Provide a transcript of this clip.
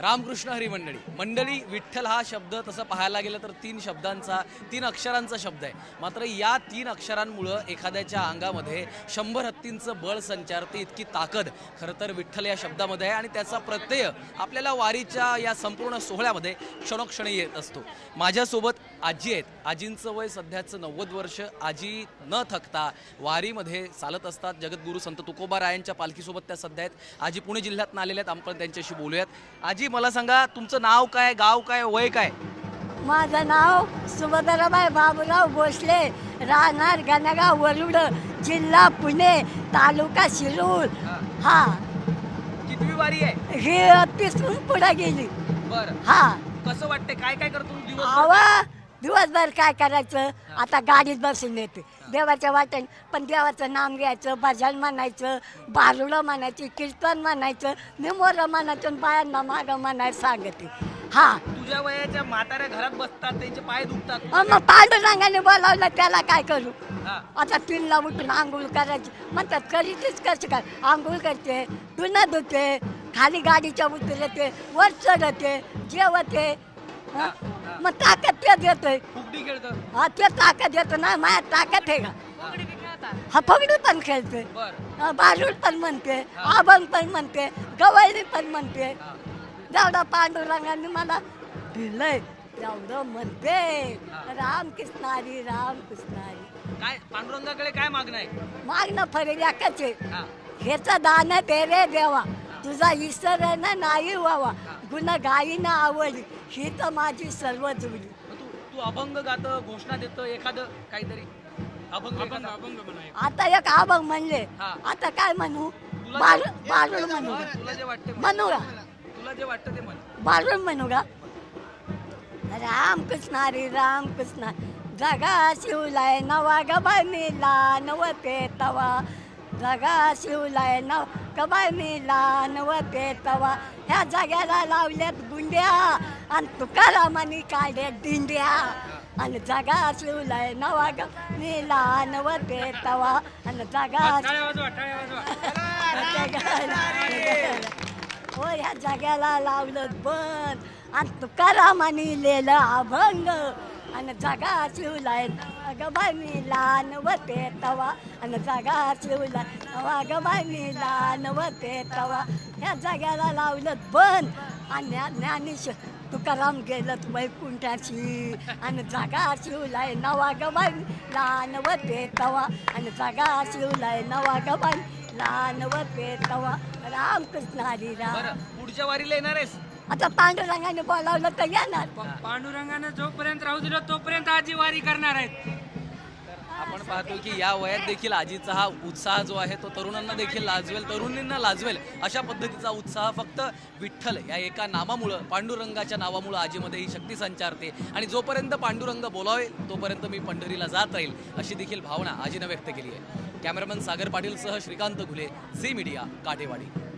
रामकृष्ण हरी मंडळी. मंडळी विठ्ठल हा शब्द तसं पाहायला गेलं तर तीन शब्दांचा तीन अक्षरांचा शब्द आहे. मात्र या तीन अक्षरांमुळं एखाद्याच्या अंगामध्ये शंभर हत्तींचं बळ संचारते इतकी ताकद. खरं तर विठ्ठल या शब्दामध्ये आहे आणि त्याचा प्रत्यय आपल्याला वारीच्या या संपूर्ण सोहळ्यामध्ये क्षणोक्षणी येत असतो. माझ्यासोबत आजी आहेत. आजींचं वय सध्याचं नव्वद वर्ष. आजी न थकता वारीमध्ये चालत असतात. जगद्गुरू संत तुकोबा रायांच्या पालखीसोबत त्या सध्या आहेत. आजी पुणे जिल्ह्यातनं आलेल्या आहेत. आपण त्यांच्याशी बोलूयात. आजी मला सांगा तुमचं नाव काय गाव काय वय काय? माझं नाव सुभद्राबाई बाबूराव भोसले राहणार गणगाव वरुड जिल्हा पुणे तालुका शिरूर. हा. कितवी वारी आहे? ही तिथून पुढे गेली. बर. हा. कसं वाटतंय? काय काय करतो दिवस आवा दिवसभर काय करायचं? आता गाडीत बसून येते. देवाच्या वाटेन पण देवाचं नाम घ्यायचं भजन म्हणायचं बारुडं म्हणायची कीर्तन म्हणायचं निमोरं म्हणायचं बायांना मागं म्हणायचं सांगते. हा. तुझ्या वयाच्या म्हाताऱ्या घरात बसतात त्यांचे पाय दुखतात. अं, मग पांडुरंगाने बोलावलं त्याला काय करू? हा. आता तीनला उठून आंघोळ करायची. म्हणतात करीतीच कसं काय आंघोळ करते धुणं धुते खाली गाडीच्या उतरते वर चढते जेवते. हं? मग ताकद ते देतोय. फुगडी खेळतं. हा ते ताकद देतो ना माझ्या ताकद आहे का? हा फगडी पण खेळते बर. बारूड पण म्हणते अभंग पण म्हणते गवळणी पण म्हणते. जेवढा पांडुरंगाने मला दिलंय तेवढं म्हणते. रामकृष्ण हरी रामकृष्ण हरी काय पांडुरंगाकडे काय मागणं आहे? मागणं फरेल एकच आहे. हा. ह्याचं दान दे रे देवा. तुझा ईश्वर ना नाही व्हावा. गुण गायीनं आवडली. ही तर माझी सर्व जुळली मग तू तू अभंग गात घोषणा देतो एखादं काहीतरी? अभंग अभंग अभंग आता एक अभंग म्हणले. हा. आता काय म्हणू? बारूड म्हणू का? तुला जे वाटतं म्हणू. का? तुला जे वाटतं ते म्हण. का? राम कृष्ण हरी राम कृष्ण जगा शिवलाय नवा गबाय मिला नवते तवा. जगा शिवलाय नव गबाय मिला नवते तवा. ह्या जाग्याला लावल्यात गुंड्या. आणि तुकारामानी काढल्यात दिंड्या. आणि जगा शिवलाय नवा ग. मिला नवते तवा. आणि जगा हो ह्या जाग्याला लावलं बन आणि तुकारामानी लिहिलं अभंग. आणि जागा शिवलाय गबाय मी लहान वते तवा. आणि जागा शिवलाय तवा गबाय मी लहान वते तवा. ह्या जाग्याला लावलं पण आणि ज्ञा- ज्ञानेश तुकाराम गेलं वैकुंठाची. आणि जागा शिवलाय नवा गबाय मी लहान वते तवा. आणि जागा शिवलाय नवा गबाय लहान वते तवा. रामकृष्ण हरी राम बरं पुढच्या वारीला येणार आहेस? आता पांडुरंगाने बोलावलं तर येणार. पांडुरंगानं जोपर्यंत राहू दिलं तोपर्यंत आजी वारी करणार आहेत. पाहतो की या वयात देखील आजीचा हा उत्साह जो आहे तो तरुणांना देखील लाजवेल तरुणींना लाजवेल अशा पद्धतीचा उत्साह फक्त विठ्ठल या एका नामामुळं पांडुरंगाच्या नावामुळं आजीमध्ये ही शक्ती संचारते. आणि जोपर्यंत पांडुरंग बोलावेल तोपर्यंत मी पंढरीला जात राहील अशी देखील भावना आजीनं व्यक्त केली आहे. कॅमेरामन सागर पाटीलसह श्रीकांत घुले झी मीडिया काटेवाडी.